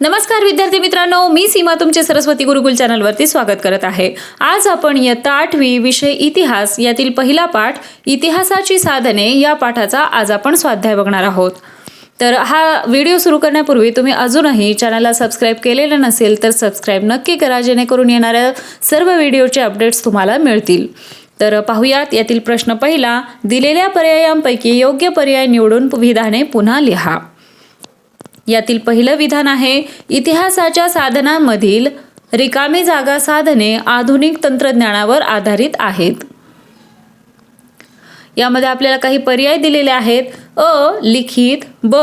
नमस्कार विद्यार्थी मित्रांनो मी सीमा तुमचे सरस्वती गुरुकुल चॅनलवरती स्वागत करत आहे. आज आपण इयत्ता आठवी विषय इतिहास यातील पहिला पाठ इतिहासाची साधने या पाठाचा आज आपण स्वाध्याय बघणार आहोत. तर हा व्हिडिओ सुरू करण्यापूर्वी तुम्ही अजूनही चॅनलला सबस्क्राईब केलेलं नसेल तर सबस्क्राईब नक्की करा जेणेकरून येणाऱ्या सर्व व्हिडिओचे अपडेट्स तुम्हाला मिळतील. तर पाहुयात यातील प्रश्न पहिला दिलेल्या पर्यायांपैकी योग्य पर्याय निवडून विधाने पुन्हा लिहा. यातील पहिलं विधान आहे इतिहासाच्या साधनांमधील रिकामी जागा साधने आधुनिक तंत्रज्ञानावर आधारित आहेत. यामध्ये आपल्याला काही पर्याय दिलेले आहेत. अ लिखित ब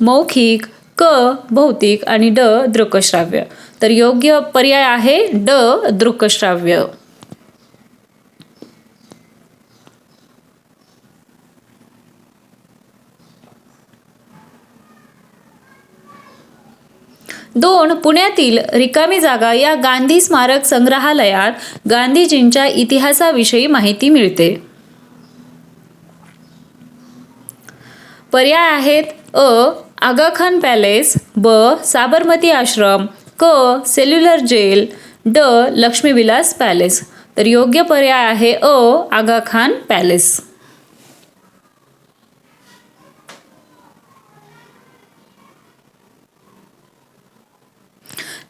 मौखिक क भौतिक आणि ड दृकश्राव्य तर योग्य पर्याय आहे ड दृकश्राव्य दोन पुण्यातील रिकामी जागा या गांधी स्मारक संग्रहालयात गांधीजींच्या इतिहासाविषयी माहिती मिळते. पर्याय आहेत अ आगा खान पॅलेस ब साबरमती आश्रम क सेल्युलर जेल ड लक्ष्मीविलास पॅलेस. तर योग्य पर्याय आहे अ आगा खान पॅलेस.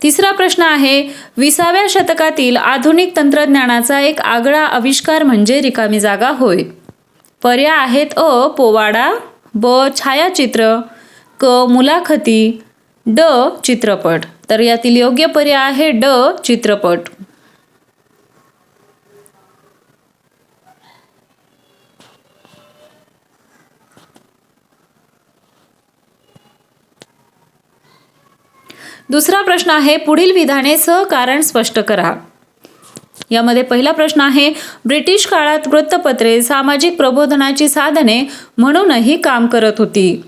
तिसरा प्रश्न आहे विसाव्या शतकातील आधुनिक तंत्रज्ञानाचा एक आगळा आविष्कार म्हणजे रिकामी जागा होय. पर्याय आहेत अ पोवाडा ब छायाचित्र क मुलाखती ड चित्रपट. तर यातील योग्य पर्याय आहे ड चित्रपट. दुसरा प्रश्न आहे पुढील विधाने सहकारण स्पष्ट करा. यामध्ये पहिला प्रश्न आहे ब्रिटिश काळात वृत्तपत्रे सामाजिक प्रबोधनाची साधने म्हणूनही काम करत होती.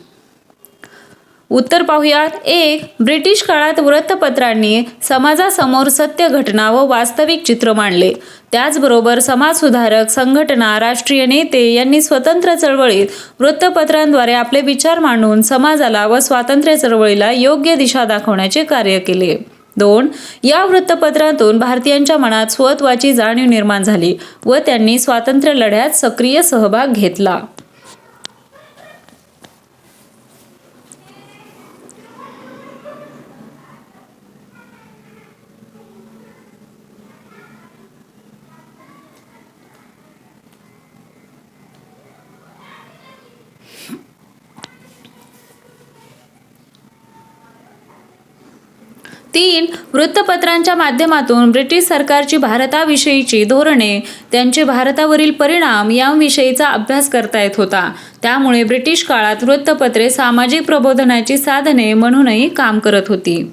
उत्तर पाहुयात. एक ब्रिटिश काळात वृत्तपत्रांनी समाजासमोर सत्य घटना व वास्तविक चित्र मांडले. त्याचबरोबर समाजसुधारक संघटना राष्ट्रीय नेते यांनी स्वतंत्र चळवळीत वृत्तपत्रांद्वारे आपले विचार मांडून समाजाला व स्वातंत्र्य चळवळीला योग्य दिशा दाखवण्याचे कार्य केले. दोन या वृत्तपत्रातून भारतीयांच्या मनात स्वत्वाची जाणीव निर्माण झाली व त्यांनी स्वातंत्र्य लढ्यात सक्रिय सहभाग घेतला. तीन वृत्तपत्रांच्या माध्यमातून ब्रिटिश सरकारची भारताविषयीची धोरणे त्यांचे भारतावरील परिणाम यांविषयीचा अभ्यास करता येत होता. त्यामुळे ब्रिटिश काळात वृत्तपत्रे सामाजिक प्रबोधनाची साधने म्हणूनही काम करत होती.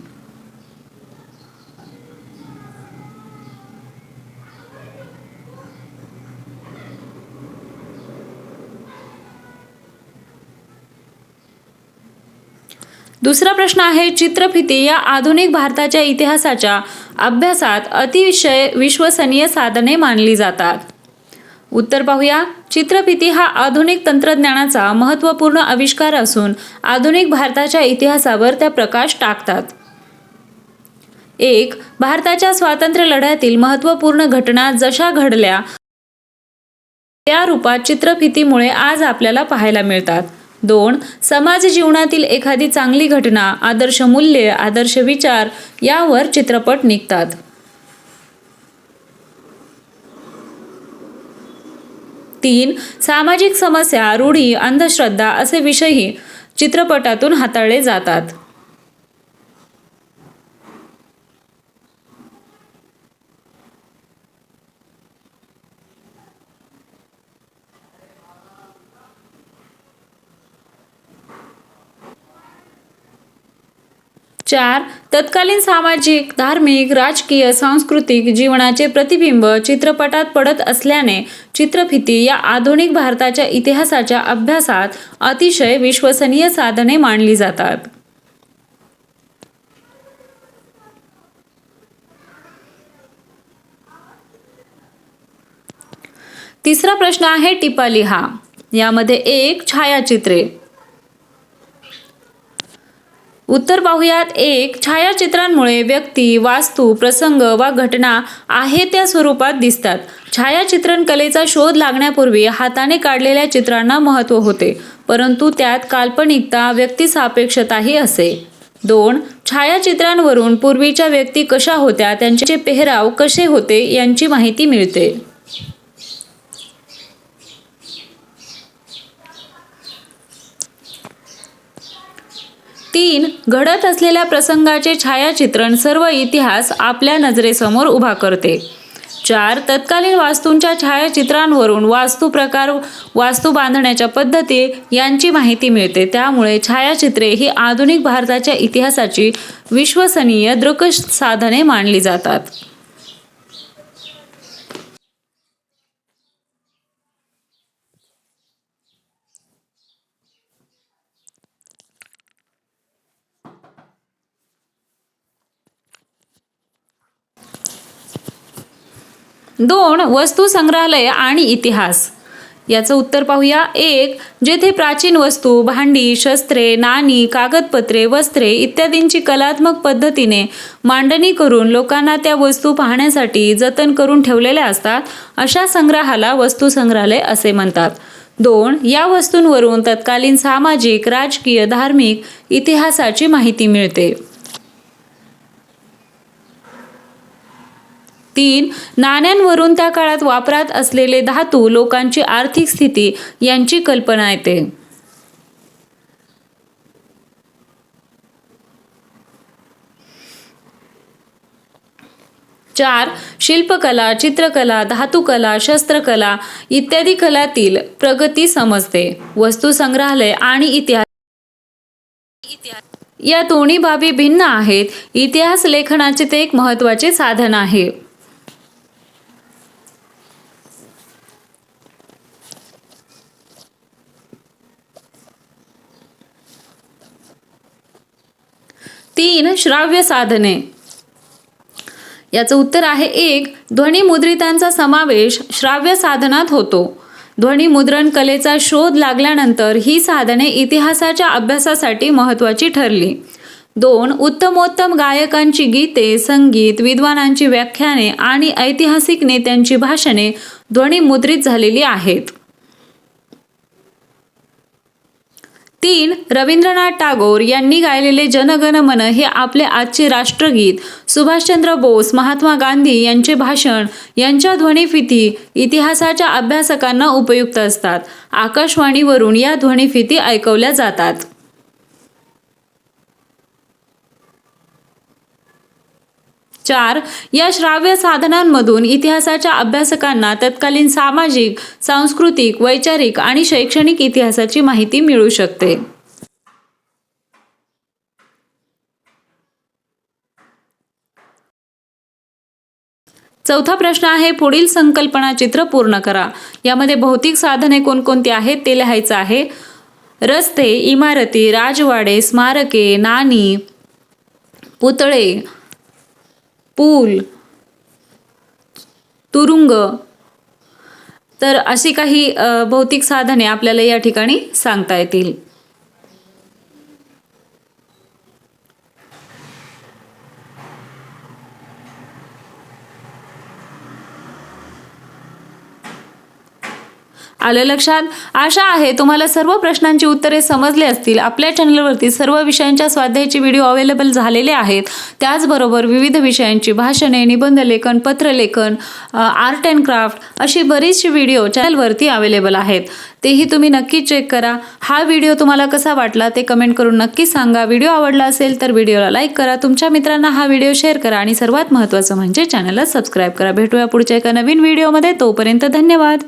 दुसरा प्रश्न आहे चित्रफिती या आधुनिक भारताच्या इतिहासाच्या अभ्यासात अतिशय विश्वसनीय साधने मानली जातात. उत्तर पाहूया. चित्रफिती हा आधुनिक तंत्रज्ञानाचा महत्त्वपूर्ण आविष्कार असून आधुनिक भारताच्या इतिहासावर त्या प्रकाश टाकतात. एक भारताच्या स्वातंत्र्य लढ्यातील महत्त्वपूर्ण घटना जशा घडल्या त्या रूपात चित्रफितीमुळे आज आपल्याला पाहायला मिळतात. दोन समाज जीवनातील एखादी चांगली घटना आदर्श मूल्य आदर्श विचार यावर चित्रपट निघतात. तीन सामाजिक समस्या रूढी अंधश्रद्धा असे विषयही चित्रपटातून हाताळले जातात. चार तत्कालीन सामाजिक धार्मिक राजकीय सांस्कृतिक जीवनाचे प्रतिबिंब चित्रपटात पडत असल्याने चित्रफिती या आधुनिक भारताच्या इतिहासाच्या अभ्यासात अतिशय विश्वसनीय साधने मानली जातात. तिसरा प्रश्न आहे टिपा लिहा. यामध्ये एक छायाचित्रे. उत्तर पाहुयात एक छायाचित्रांमुळे व्यक्ती वास्तू प्रसंग वा घटना आहे त्या स्वरूपात दिसतात. छायाचित्रण कलेचा शोध लागण्यापूर्वी हाताने काढलेल्या चित्रांना महत्त्व होते परंतु त्यात काल्पनिकता व्यक्तिसापेक्षताही असे. दोन छायाचित्रांवरून पूर्वीच्या व्यक्ती कशा होत्या त्यांचे पेहराव कसे होते यांची माहिती मिळते. तीन घडत असलेल्या प्रसंगाचे छायाचित्रण सर्व इतिहास आपल्या नजरेसमोर उभा करते. चार तत्कालीन वास्तूंच्या छायाचित्रांवरून वास्तू प्रकार वास्तू बांधण्याच्या पद्धती यांची माहिती मिळते. त्यामुळे छायाचित्रे ही आधुनिक भारताच्या इतिहासाची विश्वसनीय दृक साधने मानली जातात. दोन वस्तू संग्रहालय आणि इतिहास. याचं उत्तर पाहूया. एक जेथे प्राचीन वस्तू भांडी शस्त्रे नाणी कागदपत्रे वस्त्रे इत्यादींची कलात्मक पद्धतीने मांडणी करून लोकांना त्या वस्तू पाहण्यासाठी जतन करून ठेवलेल्या असतात अशा संग्रहाला वस्तू संग्रहालय असे म्हणतात. दोन या वस्तूंवरून तत्कालीन सामाजिक राजकीय धार्मिक इतिहासाची माहिती मिळते. तीन नाण्यांवरून त्या काळात वापरात असलेले धातू लोकांची आर्थिक स्थिती यांची कल्पना येते. चार शिल्पकला चित्रकला धातुकला शस्त्रकला इत्यादी कलातील प्रगती समजते. वस्तू संग्रहालय आणि इतिहास या दोन्ही बाबी भिन्न आहेत. इतिहास लेखनाचे ते एक महत्त्वाचे साधन आहे. तीन श्राव्य साधने. याचं उत्तर आहे एक ध्वनिमुद्रितांचा समावेश श्राव्य साधनात होतो. ध्वनिमुद्रण कलेचा शोध लागल्यानंतर ही साधने इतिहासाच्या अभ्यासासाठी महत्त्वाची ठरली. दोन उत्तमोत्तम गायकांची गीते संगीत विद्वानांची व्याख्याने आणि ऐतिहासिक नेत्यांची भाषणे ध्वनिमुद्रित झालेली आहेत. तीन रवींद्रनाथ टागोर यांनी गायलेले जनगण मन हे आपले आजचे राष्ट्रगीत. सुभाषचंद्र बोस महात्मा गांधी यांचे भाषण यांच्या ध्वनिफिती इतिहासाच्या अभ्यासकांना उपयुक्त असतात. आकाशवाणीवरून या ध्वनिफिती ऐकवल्या जातात. चार या श्राव्य साधनांमधून इतिहासाच्या अभ्यासकांना तत्कालीन सामाजिक सांस्कृतिक वैचारिक आणि शैक्षणिक इतिहासाची माहिती मिळू शकते. चौथा प्रश्न आहे पुढील संकल्पना चित्र पूर्ण करा. यामध्ये भौतिक साधने कोणकोणती आहेत ते लिहायचं आहे. रस्ते इमारती राजवाडे स्मारके नाणी पुतळे पूल तुरुंग. तर अशी काही भौतिक साधने आपल्याला या ठिकाणी सांगता येतील. आलं लक्षात? आशा आहे तुम्हाला सर्व प्रश्नांची उत्तरे समजली असतील. आपल्या चॅनलवरती सर्व विषयांच्या स्वाध्यायाचे व्हिडिओ अवेलेबल झालेले आहेत. त्याचबरोबर विविध विषयांची भाषणे निबंध लेखन पत्रलेखन आर्ट अँड क्राफ्ट अशी बरीचशी व्हिडिओ चॅनलवरती अवेलेबल आहेत. तेही तुम्ही नक्की चेक करा. हा व्हिडिओ तुम्हाला कसा वाटला ते कमेंट करून नक्की सांगा. व्हिडिओ आवडला असेल तर व्हिडिओला लाईक करा. तुमच्या मित्रांना हा व्हिडिओ शेअर करा आणि सर्वात महत्त्वाचं म्हणजे चॅनलला सबस्क्राईब करा. भेटूया पुढच्या एका नवीन व्हिडिओमध्ये. तोपर्यंत धन्यवाद.